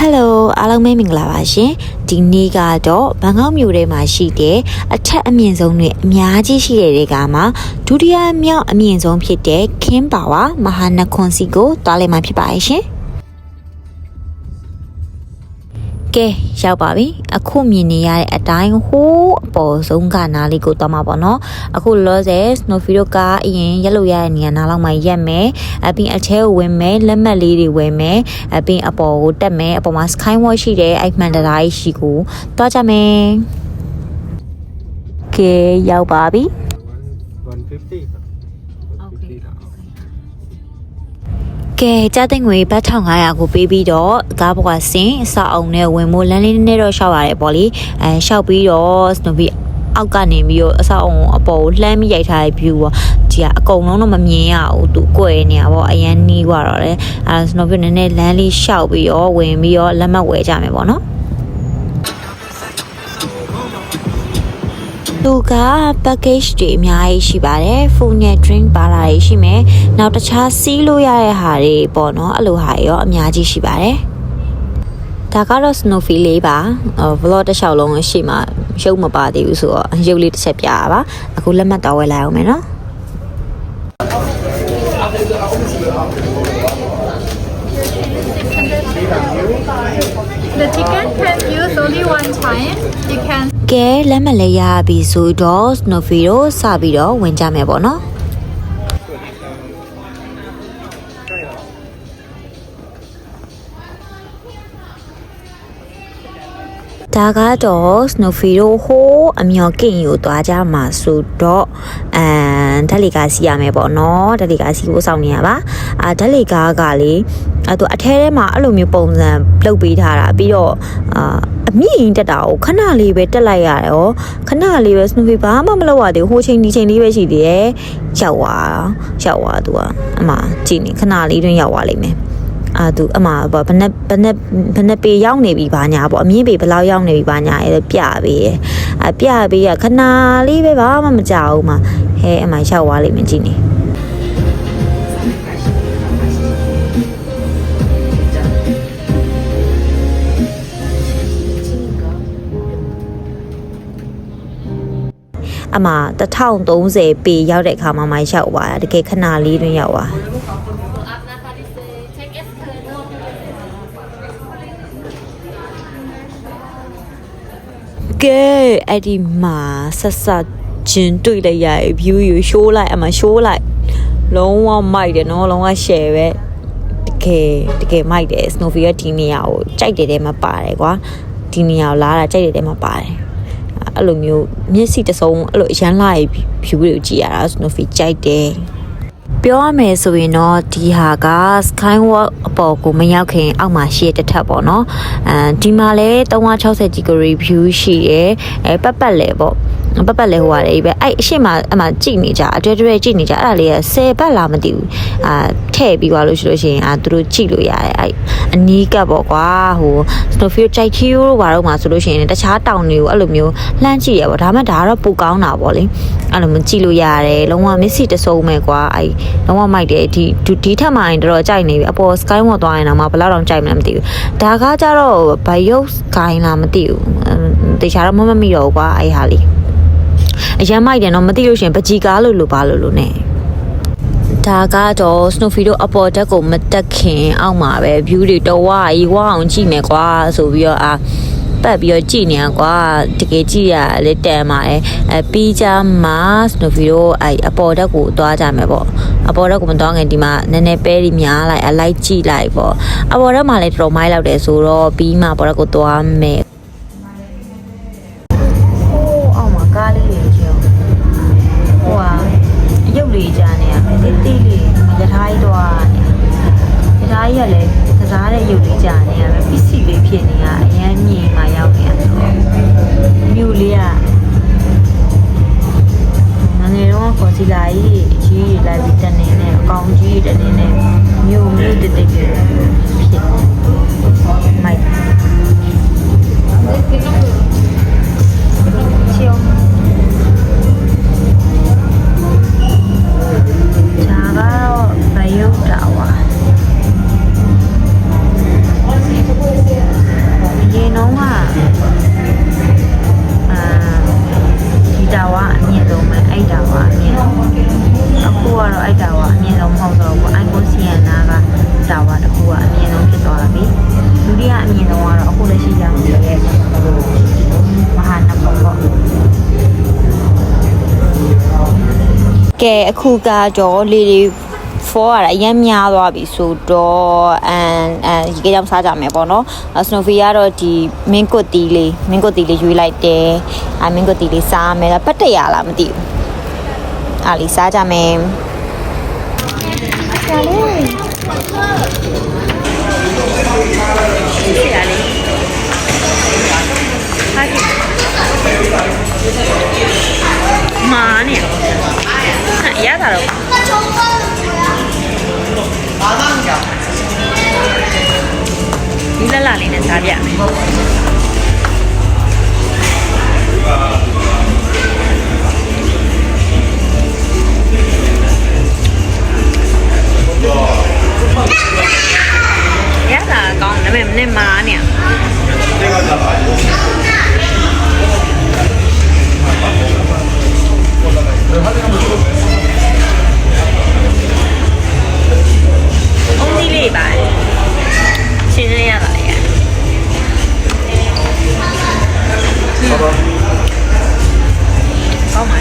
ဟယ်လိုအားလုံးပဲမင်္ဂလာပါရှင်ဒီနေ့ကတော့ဘန်ကောက်မြို့ထဲမှာရှိတဲ့အထက်အမြင့်ဆုံးတွေအများကြီးရှိတဲ့တွေကမှာဒုတိယမြောက်အမြင့်ဆုံးဖြစ်တဲ့ခင်းပါဝါမဟာနခွန်စီကိုတွားလိုက်မှာဖြစ်ပါရဲ့ရှင် ကဲရောက်ပါပြီအခုမြင်နေရတဲ့အတိုင်းဟိုးအပေါ်ဆုံးကနားလေးကိုတော့မှာပေါ့နော်အခုလောဆယ် Snowfie တို့ကအရင်ရက်လို့ရတဲ့နေရာနားလောက်မှာရက်မယ်အပြင်အထဲကိုဝင်မယ်လက်မှတ်လေးတွေဝယ်မယ်အပြင်အပေါ်ကိုတက်မယ်အပေါ်မှာ Skywalk ရှိတယ်အဲ့မှန်တရာကြီးရှိကိုတွားကြမယ်ကဲရောက်ပါပြီ ကဲကြားသိငွေဘတ်1500ကိုပေးပြီးတော့ကားဘွားဆင်အစာအုံနဲ့ဝင်မိုးလမ်းလေးနည်းနည်းတော့ရှောက်ရတယ်ပေါ့လေအဲရှောက်ပြီးတော့စနိုဘီအောက်ကနေပြီးတော့အစာအုံအပေါ်ကိုလှမ်းပြီးရိုက်ထားတဲ့ view ပေါ့ဒီကအကုန်လုံးတော့မမြင်ရဘူးသူကိုယ်နေရပေါ့အရန်နီးွားတော့လေအဲစနိုဘီနည်းနည်းလမ်းလေးရှောက်ပြီးတော့ဝင်ပြီးတော့လက်မှတ်ဝယ်ကြမယ်ပေါ့နော် သူက package တွေအများကြီးရှိပါတယ် food နဲ့ drink ပါလာတွေရှိမယ်နောက်တခြားစီးလို့ရတဲ့ဟာတွေပေါ့နော်အဲ့လိုဟာတွေရောအများကြီးရှိပါတယ်ဒါကတော့ Snowfie လေးပါဟို vlog တစ်လျှောက်လုံးရှိမှရုပ်မပါသေးဘူးဆိုတော့ရုပ်လေးတစ်ချက်ပြရပါအခုလက်မှတ်တော်ဝယ်လိုက်အောင်မယ်နော် The ticket can use only one time. You can ကဲလက်မှတ်လေးရပြီဆိုတော့ Snowfie တို့စပြီးတော့ဝင်ကြမယ်ပေါ့နော် ဒါကတော့ Snowfie တို့ဟိုးအမျော်ကင်ကိုသွားကြမှာဆိုတော့အမ်ဓာတ်လီကာစီရမယ်ပေါ့နော်ဓာတ်လီကာစီကိုစောင့်နေရပါအာဓာတ်လီကာကလေအဲသူအထဲထဲမှာအဲ့လိုမျိုးပုံစံလုပ်ပေးထားတာပြီးတော့အာအမြင့်တက်တာကိုခဏလေးပဲတက်လိုက်ရတယ်ဟောခဏလေးပဲ Snowfie ဘာမှမလုပ်ရသေးဘူးဟိုချိန်ဒီချိန်လေးပဲရှိသေးတယ်ရောက်သွားရောက်သွားသူကအမကြည့်နေခဏလေးတွင်ရောက်သွားလိမ့်မယ် အာသူအမပေါ့ဘယ်နဲ့ဘယ်နဲ့ဘယ်နဲ့ပေရောက်နေပြီဘာညာပေါ့အမြင့်ပေဘယ်လောက်ရောက်နေပြီဘာညာအဲပြပေးရအပြပေးရခဏလေးပဲဘာမှမကြောက်ဘူးမဟဲအမရောက်သွားလိမ့်မယ်ကြည့်နေအမ1030ပေရောက်တဲ့အခါမှာမှရောက်သွားတာတကယ်ခဏလေးတွင်ရောက်သွား ကဲအဲ့ဒီမှာဆက်ဆက်ချင်းတွေ့လိုက်ရရဲ့ view ယူ show လိုက်အမ show လိုက်လုံးဝမိုက်တယ်နော်လုံးဝ share ပဲတကယ်တကယ်မိုက်တယ် Snowfie ကဒီနေရာကိုကြိုက်တယ်တဲ့မှာပါတယ်ကွာဒီနေရာကိုလာတာကြိုက်တယ်တဲ့မှာပါတယ်အဲ့လိုမျိုးမျက်စိတစ်စုံအဲ့လိုအရန်လာရဲ့ view တွေကိုကြည့်ရတာ Snowfie ကြိုက်တယ် ပြောရမယ်ဆိုရင်တော့ဒီဟာက Skywalk အပေါ်ကိုမရောက်ခင်အောက်မှာရှိတဲ့တစ်ထပ်ပေါ့နော်အဲဒီမှာလဲ360 degree view ရှိတယ်အဲပတ်ပတ်လဲပေါ့ ပတ်ပတ်လဲဟိုရတယ်ပဲအဲ့အရှိမအမှကြည့်နေကြအတွဲတွဲကြည့်နေကြအဲ့ဒါလေးက10ပတ်လားမသိဘူးအာထည့်ပြီးသွားလို့ရှိလို့ရှိရင်အာသူတို့ကြည့်လို့ရတယ်အဲ့အနီးကပ်ပေါ့ကွာဟို Snowfield ကြိုက်ချီယိုတို့ဘာတော့မှဆိုလို့ရှိရင်တခြားတောင်တွေကိုအဲ့လိုမျိုးလှမ်းကြည့်ရပေါ့ဒါမှဒါကတော့ပူကောင်းတာပေါ့လေအဲ့လိုမျိုးကြည့်လို့ရတယ်လုံးဝမစ်စီတစုံမဲ့ကွာအဲ့လုံးဝမိုက်တယ်ဒီဒီထက်မှရင်တော်တော်ကြိုက်နေပြီအပေါ် Skywalk သွားရင်တော့မှဘယ်လောက်တောင်ကြိုက်မလဲမသိဘူးဒါကကြတော့ Bios Sky လားမသိဘူးတေချာတော့မမမိတော့ဘူးကွာအဲ့ဟာလေး အရမ်းမိုက်တယ်နော်မသိလို့ရှရင်ပကြီကားလို့လို့ပါလို့လို့ ਨੇ ဒါကတော့ Snowfie တို့အပေါ်တက်ကိုမတက်ခင်အောက်မှာပဲ view တွေတော်ဝါရီဝအောင်ကြည့်မယ်ကွာဆိုပြီးတော့အာပတ်ပြီးတော့ကြည့်နေရကွာတကယ်ကြည့်ရလေတန်ပါတယ်အဲပြီးကြမှာ Snowfie တို့အဲအပေါ်တက်ကိုသွားကြမယ်ပေါ့အပေါ်တက်ကိုမသွားခင်ဒီမှာနည်းနည်းပဲဒီများလိုက်အလိုက်ကြည့်လိုက်ပေါ့အပေါ်တက်မှာလည်းတော်တော်မိုက်လောက်တယ်ဆိုတော့ပြီးမှအပေါ်တက်ကိုသွားမယ် လက်ရှိရောင်းနေတဲ့မဟာနမောပေါ့ကဲအခုကတော့လေတွေဖောရတာအရင်များသွားပြီဆိုတော့အန်အန်ရေကြောင်စားကြမယ်ပေါ့နော်စနိုဖီကတော့ဒီမင်းကွတ်တီလေးမင်းကွတ်တီလေးရွေးလိုက်တယ်အမင်းကွတ်တီလေးစားမယ်ပတ်တရလားမသိဘူးအားလေးစားကြမယ်ဆရာလေး ရတာတော့ဒီလက်လာလေးနဲ့စားပြမယ် ကောင်းပါ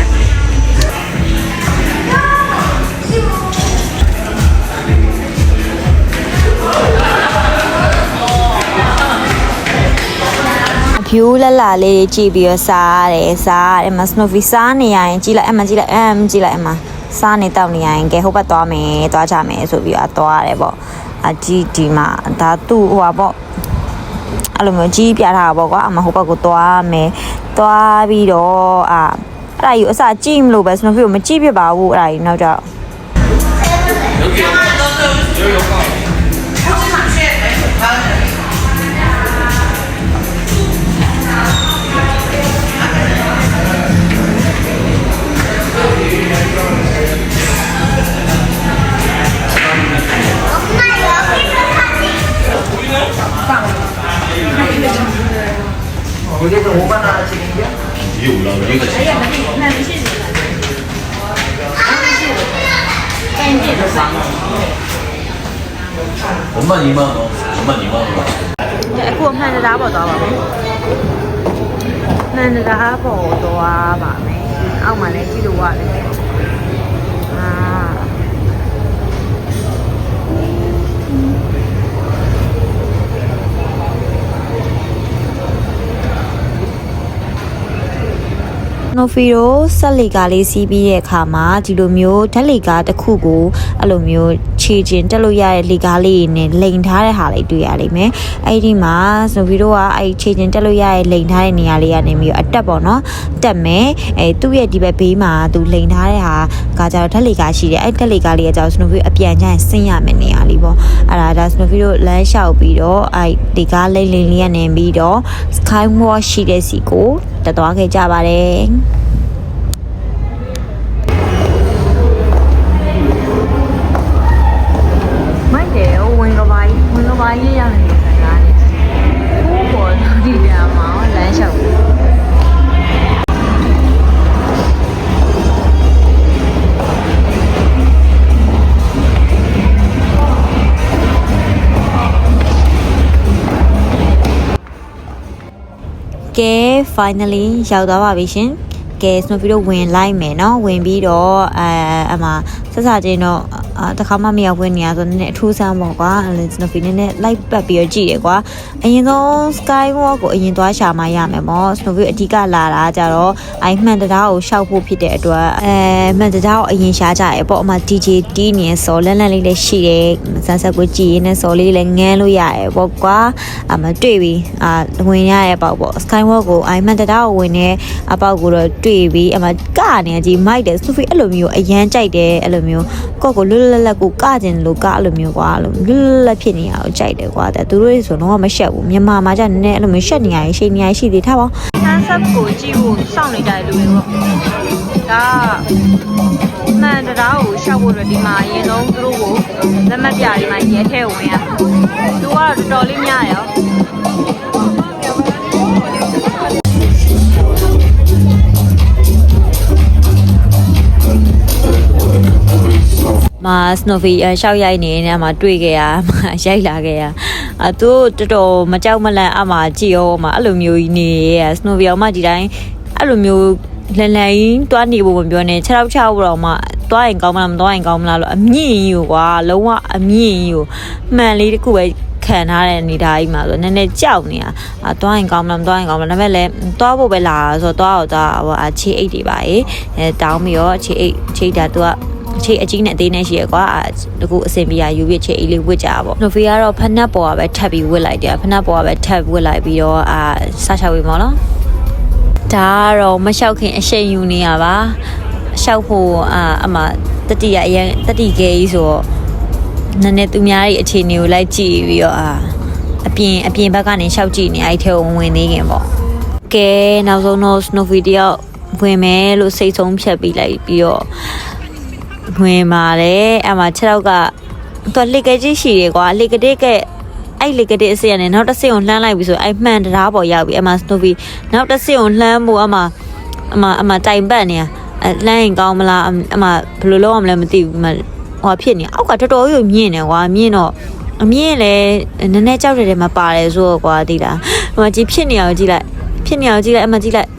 ဖြူလက်လာလေးကြည့်ပြီးတော့စားရတယ်စားရတယ်မစနိုဖီစားနေရရင်ကြည့်လိုက်အမကြည့်လိုက်အမကြည့်လိုက်အမစားနေတောက်နေရရင်ကဲဟိုဘက်သွားမယ်သွားကြမယ်ဆိုပြီးတော့သွားရတယ်ပေါ့အဒီဒီမှာဒါသူ့ဟိုပါပေါ့အဲ့လိုမျိုးကြီးပြထားတာပေါ့ကွာအမဟိုဘက်ကိုသွားမယ်သွားပြီးတော့အာ အဲ့ဒါယူအစကြည့်မလို့ပဲစနိုဖီကိုမကြည့်ပြပါဘူးအဲ့ဒါကြီးနောက် ကြတော့ 有了，这个钱。我慢一慢哦，我慢一慢哦。 အခုအမှန်တရားပေါ်သွားပါမယ်။မှန်တရားပေါ်သွားပါမယ်။အောက်မှာလည်းကြည့်လို့ရတယ်။ ဖီရိုဆက်လီကာလေးစီးပြီးတဲ့အခါမှာဒီလိုမျိုးဓာတ်လီကာတစ်ခုကိုအဲ့လိုမျိုးခြေကျင်တက်လို့ရတဲ့လီကာလေးတွေနဲ့လိန်ထားတဲ့ဟာလေးတွေ့ရလိမ့်မယ်။အဲ့ဒီမှာနိုဖီရိုကအဲ့ခြေကျင်တက်လို့ရတဲ့လိန်ထားတဲ့နေရာလေးကနေပြီးတော့အတက်ပေါ့နော်။တက်မယ်။အဲသူ့ရဲ့ဒီဘက်ဘေးမှာသူလိန်ထားတဲ့ဟာကကြတော့ဓာတ်လီကာရှိတယ်။အဲ့ဓာတ်လီကာလေးကကြတော့စနိုဖီအပြန်ကျရင်ဆင်းရမယ်နေရာလေးပေါ့။အဲ့ဒါဒါစနိုဖီတို့လမ်းလျှောက်ပြီးတော့အဲ့ဒီကားလိန်လိန်လေးကနေပြီးတော့ sky walk ရှိတဲ့စီကိုတက်သွားခဲ့ကြပါတယ်။ finally ရောက်သွားပါပြီရှင်ကဲ snow video ဝင်လိုက်မယ်เนาะဝင်ပြီးတော့အဲအမှဆက်စချင်းတော့ အာတခါမှမရောက်ဝင်နေရဆိုနည်းနည်းအထူးဆန်းပေါ့ကွာအဲ snow video နည်းနည်း like ပတ်ပြီးတော့ကြည့်ရကွာအရင်ဆုံး sky walk ကိုအရင်သွားရှာမှရမယ်ပေါ့ snow video အဓိကလာတာကြတော့အိုင်မှန်တရားကိုရှောက်ဖို့ဖြစ်တဲ့အတွက်အဲမှန်တရားကိုအရင်ရှာကြရပေါ့အမှ DJ တီးနေစောလန်းလန်းလေးလည်းရှိတယ်ဆန်းဆက်ကိုကြည့်ရင်းနဲ့စောလေးလည်းငန်းလို့ရရပေါ့ကွာအမှတွေ့ပြီအာဝင်ရရဲ့ပေါ့ပေါ့ sky walk ကိုအိုင်မှန်တရားကိုဝင်နေအပေါက်ကိုတော့တွေ့ပြီအမှကနေကြီးမိုက်တယ်စူဖီအဲ့လိုမျိုးအရန်ကြိုက်တယ်အဲ့လိုမျိုးကော့ကိုလွတ်လွတ်လပ်လပ်ကိုကကျင်လို့ကအဲ့လိုမျိုးကွာအဲ့လိုလွတ်လွတ်လပ်လပ်ဖြစ်နေရအောင်ကြိုက်တယ်ကွာတဲ့သူတို့ဆိုတော့မရှက်ဘူးမြန်မာမှာじゃနည်းနည်းအဲ့လိုမျိုးရှက်နေရရှိနေရရှိသေးထားပါဆန်းဆက်ကိုကြည့်ဖို့စောင့်နေကြတယ်လူတွေပေါ့ဒါမှန်တရားကိုရှောက်ဖို့အတွက်ဒီမှာအရင်ဆုံးသူတို့ကိုလက်မှတ်ပြဒီမှာရဲထဲဝင်ရသူကတော့တော်တော်လေးများရော မှာ snowy ရှောက်ရိုက်နေနေမှာတွေ့ခဲ့ရမှာရိုက်လာခဲ့ရအသူတော်တော်မကြောက်မလန့်အမှကြည်ရောမှာအဲ့လိုမျိုးကြီးနေရစနိုဗီအောင်မှဒီတိုင်းအဲ့လိုမျိုးလန်လန်ကြီးတွားနေဖို့မပြောနဲ့6ရောက်6တော့မှတွားရင်ကောင်းမလားမတွားရင်ကောင်းမလားလို့အမြင့်ကြီးကိုကွာလုံးဝအမြင့်ကြီးကိုမှန်လေးတစ်ခုပဲခံထားတဲ့အနေသားကြီးမှာဆိုနည်းနည်းကြောက်နေတာအာတွားရင်ကောင်းမလားမတွားရင်ကောင်းမလားဒါပေမဲ့လည်းတွားဖို့ပဲလာဆိုတော့တွားတော့တွားဟိုအခြေအိတ်တွေပါရေအဲတောင်းပြီးတော့အခြေအိတ်အခြေအိတ်ဒါသူက ခြေအကြီးနဲ့အသေးနဲ့ရှိရကွာတကူအစင်ပြာယူပြခြေအေးလေးဝစ်ကြပါပေါ့နိုဖီကတော့ဖနက်ပေါ်ကပဲထပ်ပြီးဝစ်လိုက်တယ်ဖနက်ပေါ်ကပဲထပ်ဝစ်လိုက်ပြီးတော့အာဆာချောက်ဝေးမော်နော်ဒါကတော့မလျှောက်ခင်အရှိန်ယူနေရပါလျှောက်ဖို့အာအမတတိယအရင်တတိကဲကြီးဆိုတော့နည်းနည်းသူများရဲ့အခြေအနေကိုလိုက်ကြည့်ပြီးတော့အာအပြင်အပြင်ဘက်ကနေလျှောက်ကြည့်နေအဲ့ထဲကိုဝင်နေခင်ပေါ့ကဲနောက်ဆုံးတော့ snow video ဝင်မယ်လို့စိတ်ဆုံးဖြတ်ပြီးလိုက်ပြီးတော့ ဝင်ပါတယ်အဲ့မှာ6ယောက်ကသူကလေကကြီးရှိတယ်ကွာလေကတဲ့ကအဲ့လေကတဲ့အစရနဲ့နောက်တစ်စက်ကိုလှမ်းလိုက်ပြီဆိုအဲ့မှန်တရားပေါ်ရောက်ပြီအမစနိုဗီနောက်တစ်စက်ကိုလှမ်းဖို့အမအမအမတိုင်ပတ်နေအလှမ်းရင်ကောင်းမလားအမဘယ်လိုလုပ်ရမလဲမသိဘူးမဟိုဖြစ်နေအောက်ကတော်တော်ကြီးမြင့်နေကွာမြင့်တော့အမြင့်လဲနည်းနည်းကြောက်တယ်တယ်မပါတယ်ဆိုတော့ကွာသိလားဟိုမှာကြည့်ဖြစ်နေအောင်ကြည့်လိုက်ဖြစ်နေအောင်ကြည့်လိုက်အမကြည့်လိုက်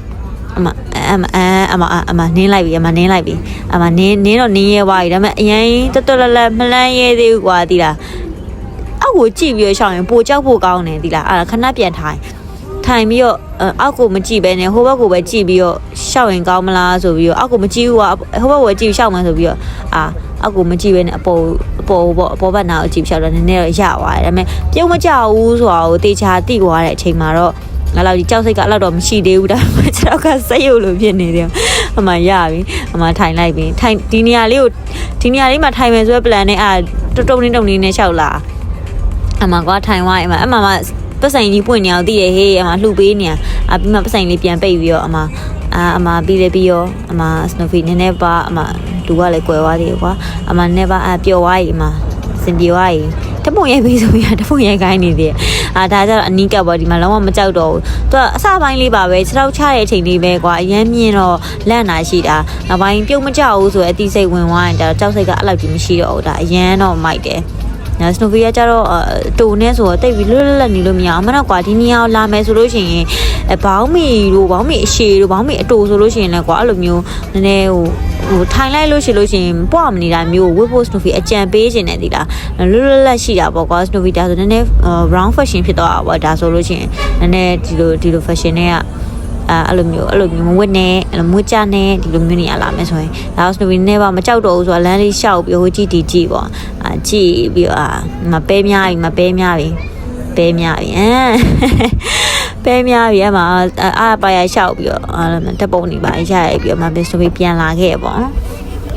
အမ အမအမအမနင်းလိုက်ပြီအမနင်းလိုက်ပြီအမနင်းနင်းတော့နင်းရဲသွားပြီဒါပေမဲ့အရင်တော်တော်လတ်လတ်မလန်းရဲသေးဘူးကွာဒီလားအောက်ကိုကြည့်ပြီးတော့ရှောင်းရင်ပိုကြောက်ဖို့ကောင်းတယ်ဒီလားအဲ့ဒါခဏပြန်ထိုင်ထိုင်ပြီးတော့အောက်ကိုမကြည့်ပဲနဲ့ဟိုဘက်ကိုပဲကြည့်ပြီးတော့ရှောက်ရင်ကောင်းမလားဆိုပြီးတော့အောက်ကိုမကြည့်ဘူးကွာဟိုဘက်ကိုကြည့်ရှောက်မှဆိုပြီးတော့အာအောက်ကိုမကြည့်ပဲနဲ့အပေါ်အပေါ်ပေါ့အပေါ်ဘက်နာကိုကြည့်ရှောက်တော့နည်းနည်းတော့ရသွားတယ်ဒါပေမဲ့ပြုံးမကြဘူးဆိုတာကိုတေချာတိသွားတဲ့အချိန်မှာတော့ ငါလောက်ဒီကြောက်စိတ်ကအဲ့လောက်တော့မရှိသေးဘူးဒါပေမဲ့ကျွန်တော်ကစိတ်ရုပ်လိုဖြစ်နေတယ်အမှရပြီအမှထိုင်လိုက်ပြီထိုင်ဒီနေရာလေးကိုဒီနေရာလေးမှာထိုင်မယ်ဆိုတဲ့ plan နဲ့အာတုံတုံနေတုံနေနဲ့လျှောက်လာအမှကွာထိုင်သွားအမှအမှမပတ်ဆိုင်ကြီးပွင့်နေအောင်တည်ရဟေးအမှလှူပေးနေအပြီးမှပတ်ဆိုင်လေးပြန်ပိတ်ပြီးတော့အမှအာအမှပြီးလေပြီးရောအမှ Snowy နည်းနည်းပါအမှလူကလည်းကွယ်သွားသေးတယ်ကွာအမှနည်းနည်းပါအပျော်သွားပြီအမှစင်ပြေသွားပြီ တပုံရိုက်ပြီးဆိုရတပုံရိုက်ခိုင်းနေသေးတယ်အာဒါကြတော့အနီးကပ်ပေါ့ဒီမှာလုံးဝမကြောက်တော့ဘူးသူကအစပိုင်းလေးပါပဲခြေထောက်ချတဲ့အချိန်လေးပဲကွာအရမ်းမြင်တော့လန့်နာရှိတာနောက်ပိုင်းပြုံးမကြောက်ဘူးဆိုရင်အတိစိတ်ဝင်သွားရင်ဒါကြောက်စိတ်ကအဲ့လောက်ကြီးမရှိတော့ဘူးဒါအရန်တော့မိုက်တယ် နော်စနိုဗီယာကျတော့တူနဲ့ဆိုတော့တိတ်ပြီးလွတ်လွတ်လပ်နေလို့မရအောင်မတော့ကွာဒီနေရာကိုလာမယ်ဆိုလို့ရှိရင်အဘောင်းမီတို့ဘောင်းမီအရှည်တို့ဘောင်းမီအတူဆိုလို့ရှိရင်လည်းကွာအဲ့လိုမျိုးနည်းနည်းဟိုဟိုထိုင်လိုက်လို့ရှိလို့ရှိရင်ပွားမနေတာမျိုးဝစ်ဖို့စနိုဗီအကြံပေးခြင်းနဲ့ဒီလားလွတ်လွတ်လပ်ရှိတာပေါ့ကွာစနိုဗီဒါဆိုနည်းနည်း round fashion ဖြစ်သွားတာပေါ့ဒါဆိုလို့ရှိရင်နည်းနည်းဒီလိုဒီလို fashion တွေက အဲအဲ့လိုမျိုးအဲ့လိုမျိုးမဝတ်နဲ့အဲ့လိုမွတ်ကြနဲ့ဒီလိုမျိုးနေရလာမယ်ဆိုရင်ဒါဆိုစနိုဗီနဲ့ပါမကြောက်တော့ဘူးဆိုတော့လမ်းလေးရှောက်ပြီးဟိုကြည့်တီကြည့်ပေါ့အာကြည့်ပြီးအာမပဲများပြီမပဲများပြီပဲများပြီအမ်ပဲများပြီအမအာပါရရှောက်ပြီးတော့တက်ပုံနေပါရရပြီးတော့မပဲဆိုပြီးပြန်လာခဲ့ပေါ့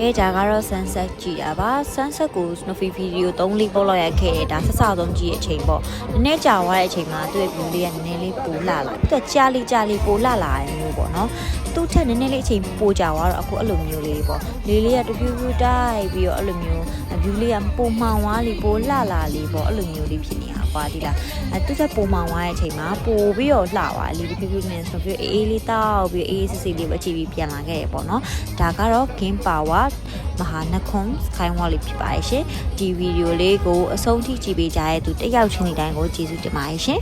အဲဒါကတော့ sunset ကြည့်တာပါ sunset ကို Snowy video 3လေးပို့လောက်ရခဲ့တယ်ဒါဆက်စဆုံးကြည့်တဲ့အချိန်ပေါ့နည်းနည်းကြာသွားတဲ့အချိန်မှာသူ့ရဲ့ view လေးကနည်းနည်းလေးပိုလာလာသူကကြာလေးကြာလေးပိုလာလာရမျိုးပေါ့နော်သူ့ထက်နည်းနည်းလေးအချိန်ပိုကြာသွားတော့အခုအဲ့လိုမျိုးလေးပေါ့လေးလေးကတပြူးပြူးတိုက်ပြီးတော့အဲ့လိုမျိုး view လေးကပိုမှောင်သွားလေးပိုလာလာလေးပေါ့အဲ့လိုမျိုးလေးဖြစ်နေတာ ကွာဒီလားအဲသူကပိုမှောင်သွားတဲ့အချိန်မှာပိုပြီးတော့လှသွားလေးပြူးပြူးနဲ့ဆိုပြီးအေးအေးလေးတောက်ပြီးအေးအေးစစ်စစ်လေးပဲကြည့်ပြီးပြန်လာခဲ့ရပေါ့နော်ဒါကတော့ game power မဟာနခွန် skywall လေးဖြစ်ပါရဲ့ရှင်ဒီဗီဒီယိုလေးကိုအဆုံးထိကြည့်ပေးကြတဲ့သူတက်ရောက်ချင်းတိုင်းကိုကျေးဇူးတင်ပါတယ်ရှင်